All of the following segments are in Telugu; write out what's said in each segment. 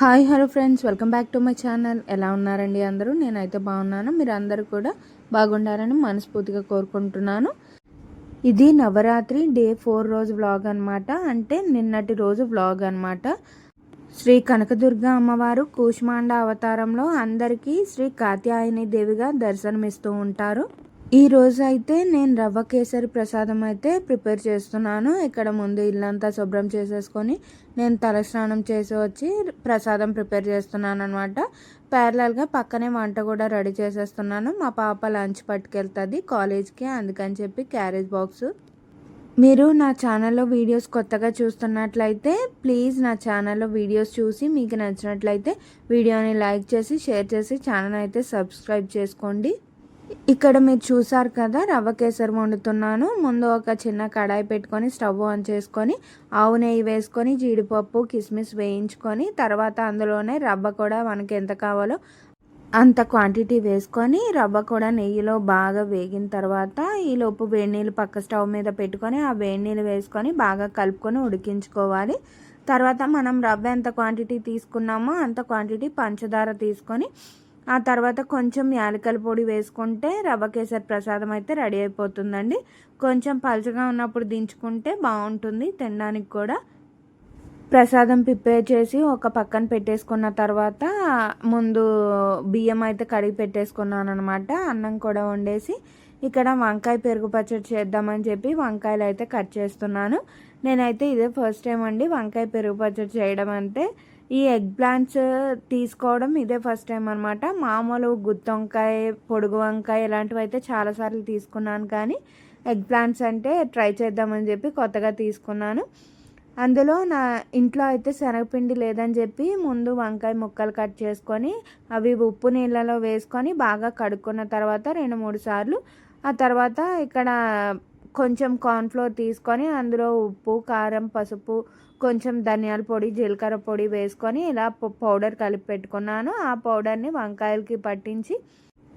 Hi hello friends. Welcome back to my channel. ఎలా ఉన్నారండి అందరూ? నేనైతే బాగున్నాను. మీరు అందరూ కూడా బాగుండాలని మనస్ఫూర్తిగా కోరుకుంటున్నాను. ఇది నవరాత్రి డే ఫోర్ రోజు వ్లాగ్ అనమాట అంటే నిన్నటి రోజు వ్లాగ్ అనమాట శ్రీ కనకదుర్గ అమ్మవారు కూష్మాండ అవతారంలో అందరికీ శ్రీ కాత్యాయని దేవిగా దర్శనమిస్తూ ఉంటారు. ఈరోజు అయితే నేను రవ్వ కేసరి ప్రసాదం అయితే ప్రిపేర్ చేస్తున్నాను. ఇక్కడ ముందు ఇల్లంతా శుభ్రం చేసేసుకొని నేను తలస్నానం చేసి వచ్చి ప్రసాదం ప్రిపేర్ చేస్తున్నాను అనమాట ప్యారలల్గా పక్కనే వంట కూడా రెడీ చేసేస్తున్నాను. మా పాప లంచ్ పట్టుకెళ్తుంది కాలేజ్కి అందుకని చెప్పి క్యారేజ్ బాక్స్. మీరు నా ఛానల్లో వీడియోస్ కొత్తగా చూస్తున్నట్లయితే ప్లీజ్ నా ఛానల్లో వీడియోస్ చూసి మీకు నచ్చినట్లయితే వీడియోని లైక్ చేసి షేర్ చేసి ఛానల్ అయితే సబ్స్క్రైబ్ చేసుకోండి. ఇక్కడ మీరు చూసారు కదా రవ్వ కేసరి వండుతున్నాను. ముందు ఒక చిన్న కడాయి పెట్టుకొని స్టవ్ ఆన్ చేసుకొని ఆవు నెయ్యి వేసుకొని జీడిపప్పు కిస్మిస్ వేయించుకొని తర్వాత అందులోనే రవ్వ కూడా మనకి ఎంత కావాలో అంత క్వాంటిటీ వేసుకొని రవ్వ కూడా నెయ్యిలో బాగా వేగిన తర్వాత ఈలోపు వేడి నీళ్ళు పక్క స్టవ్ మీద పెట్టుకొని ఆ వేడి నీళ్ళు వేసుకొని బాగా కలుపుకొని ఉడికించుకోవాలి. తర్వాత మనం రవ్వ ఎంత క్వాంటిటీ తీసుకున్నామో అంత క్వాంటిటీ పంచదార తీసుకొని ఆ తర్వాత కొంచెం యాలకల పొడి వేసుకుంటే రవ్వ కేసరి ప్రసాదం అయితే రెడీ అయిపోతుందండి. కొంచెం పలుచగా ఉన్నప్పుడు దించుకుంటే బాగుంటుంది తినడానికి కూడా. ప్రసాదం ప్రిపేర్ చేసి ఒక పక్కన పెట్టేసుకున్న తర్వాత ముందు బియ్యం అయితే కడిగి పెట్టేసుకున్నాను అనమాట అన్నం కూడా వండేసి ఇక్కడ వంకాయ పెరుగు పచ్చడి చేద్దామని చెప్పి వంకాయలు అయితే కట్ చేస్తున్నాను. నేనైతే ఇదే ఫస్ట్ టైం అండి వంకాయ పెరుగు పచ్చడి చేయడం అంటే. ఈ ఎగ్ ప్లాంట్స్ తీసుకోవడం ఇదే ఫస్ట్ టైం అనమాట మామూలు గుత్తి వంకాయ పొడుగు వంకాయ ఇలాంటివి అయితే చాలాసార్లు తీసుకున్నాను కానీ ఎగ్ ప్లాంట్స్ అంటే ట్రై చేద్దామని చెప్పి కొత్తగా తీసుకున్నాను. అందులో నా ఇంట్లో అయితే శనగపిండి లేదని చెప్పి ముందు వంకాయ ముక్కలు కట్ చేసుకొని అవి ఉప్పు నీళ్ళలో వేసుకొని బాగా కడుక్కున్న తర్వాత రెండు మూడు సార్లు ఆ తర్వాత ఇక్కడ కొంచెం కార్న్ఫ్లోర్ తీసుకొని అందులో ఉప్పు కారం పసుపు కొంచెం ధనియాల పొడి జీలకర్ర పొడి వేసుకొని ఇలా పౌడర్ కలిపి పెట్టుకున్నాను. ఆ పౌడర్ని వంకాయలకి పట్టించి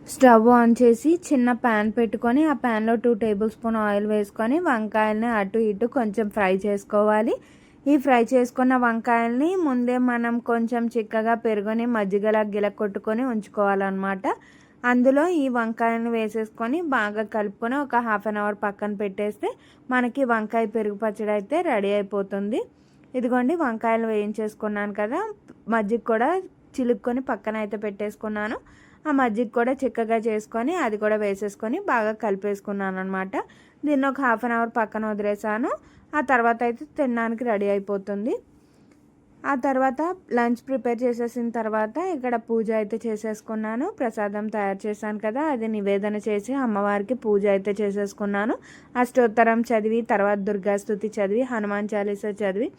స్టవ్ ఆన్ చేసి చిన్న ప్యాన్ పెట్టుకొని ఆ ప్యాన్లో టూ టేబుల్ స్పూన్ ఆయిల్ వేసుకొని వంకాయలని అటు ఇటు కొంచెం ఫ్రై చేసుకోవాలి. ఈ ఫ్రై చేసుకున్న వంకాయల్ని ముందే మనం కొంచెం చిక్కగా పెరుగుని మజ్జిగలా గిల కొట్టుకొని ఉంచుకోవాలన్నమాట. అందులో ఈ వంకాయలను వేసేసుకొని బాగా కలుపుకొని ఒక హాఫ్ అన్ అవర్ పక్కన పెట్టేస్తే మనకి వంకాయ పెరుగు పచ్చడి అయితే రెడీ అయిపోతుంది. ఇదిగోండి వంకాయలు వేయించేసుకున్నాను కదా. మజ్జిగ కూడా చిలుక్కొని పక్కన అయితే పెట్టేసుకున్నాను. ఆ మజ్జిగ కూడా చిక్కగా చేసుకొని అది కూడా వేసేసుకొని బాగా కలిపేసుకున్నాను అనమాట దీన్ని ఒక హాఫ్ అన్ అవర్ పక్కన వదిలేసాను ఆ తర్వాత అయితే తినడానికి రెడీ అయిపోతుంది. ఆ తర్వాత లంచ్ ప్రిపేర్ చేసేసిన తర్వాత ఇక్కడ పూజ అయితే చేసేసుకున్నాను. ప్రసాదం తయారు చేశాను కదా అది నివేదన చేసి అమ్మవారికి పూజ అయితే చేసేసుకున్నాను. అష్టోత్తరం చదివి తర్వాత దుర్గాస్తుతి చదివి హనుమాన్ చాలీసా చదివి.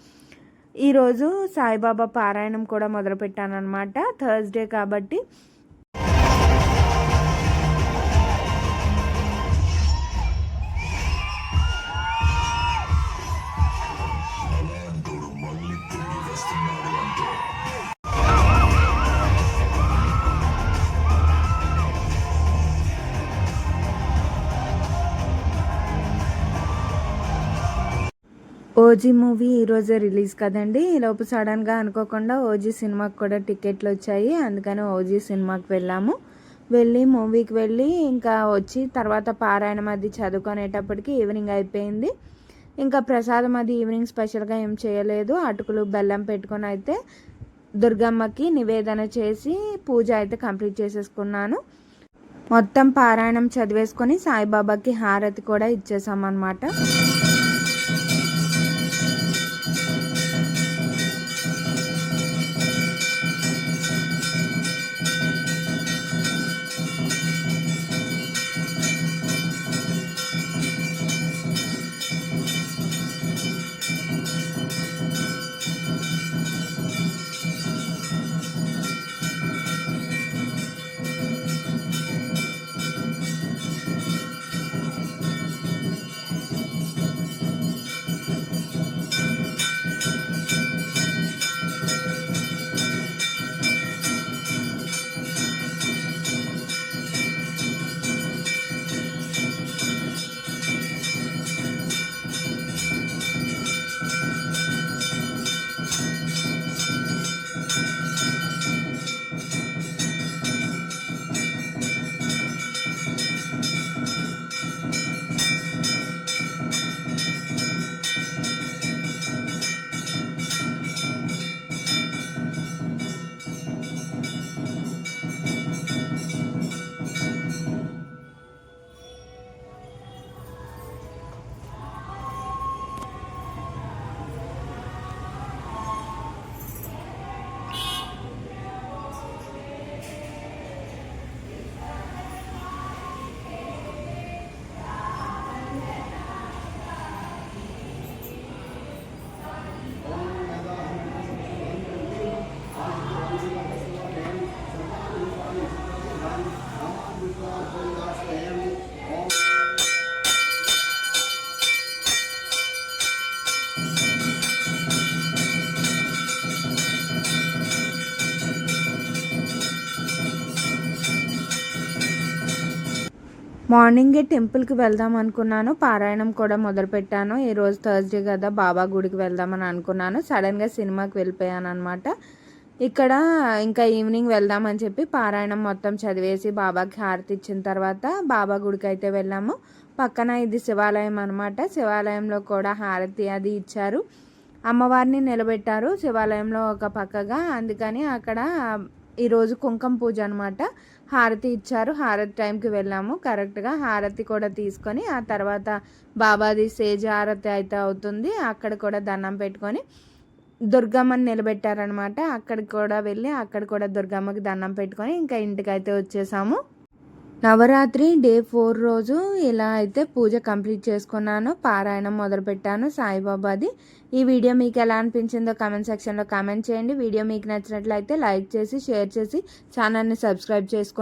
ఈరోజు సాయిబాబా పారాయణం కూడా మొదలుపెట్టాను అనమాట థర్స్డే కాబట్టి ఓజీ మూవీ ఈరోజే రిలీజ్ కదండి. ఈలోపు సడన్గా అనుకోకుండా ఓజీ సినిమాకి కూడా టికెట్లు వచ్చాయి. అందుకని ఓజీ సినిమాకి వెళ్ళాము. వెళ్ళి మూవీకి వెళ్ళి ఇంకా వచ్చి తర్వాత పారాయణం అది చదువుకునేటప్పటికి ఈవినింగ్ అయిపోయింది. ఇంకా ప్రసాదం అది ఈవినింగ్ స్పెషల్గా ఏం చేయలేదు. అటుకులు బెల్లం పెట్టుకొని అయితే దుర్గమ్మకి నివేదన చేసి పూజ అయితే కంప్లీట్ చేసేసుకున్నాను. మొత్తం పారాయణం చదివేసుకొని సాయిబాబాకి హారతి కూడా ఇచ్చేసామన్నమాట. మార్నింగే టెంపుల్కి వెళ్దాం అనుకున్నాను. పారాయణం కూడా మొదలుపెట్టాను. ఈరోజు థర్స్డే కదా బాబా గుడికి వెళ్దామని అనుకున్నాను. సడన్గా సినిమాకి వెళ్ళిపోయాను అనమాట ఇక్కడ ఇంకా ఈవినింగ్ వెళ్దామని చెప్పి పారాయణం మొత్తం చదివేసి బాబాకి హారతి ఇచ్చిన తర్వాత బాబా గుడికి అయితే వెళ్ళాము. పక్కన ఇది శివాలయం అనమాట శివాలయంలో కూడా హారతి అది ఇచ్చారు. అమ్మవారిని నిలబెట్టారు. శివాలయంలో ఒక పక్కగా అందుకని అక్కడ ఈరోజు కుంకుమ పూజ అనమాట హారతి ఇచ్చారు. హారతి టైంకి వెళ్ళాము. కరెక్ట్గా హారతి కూడా తీసుకొని ఆ తర్వాత బాబాది సేజ్ హారతి అయితే అవుతుంది. అక్కడ కూడా దండం పెట్టుకొని దుర్గమ్మని నిలబెట్టారనమాట అక్కడికి కూడా వెళ్ళి అక్కడ కూడా దుర్గమ్మకి దండం పెట్టుకొని ఇంకా ఇంటికి అయితే వచ్చేసాము. నవరాత్రి డే ఫోర్ రోజు ఇలా అయితే పూజ కంప్లీట్ చేసుకున్నాను పారాయణం మొదలుపెట్టాను సాయిబాబాది. ఈ వీడియో మీకు ఎలా అనిపించిందో కామెంట్ సెక్షన్లో కామెంట్ చేయండి. వీడియో మీకు నచ్చినట్లయితే లైక్ చేసి షేర్ చేసి ఛానల్ని సబ్స్క్రైబ్ చేసుకోండి.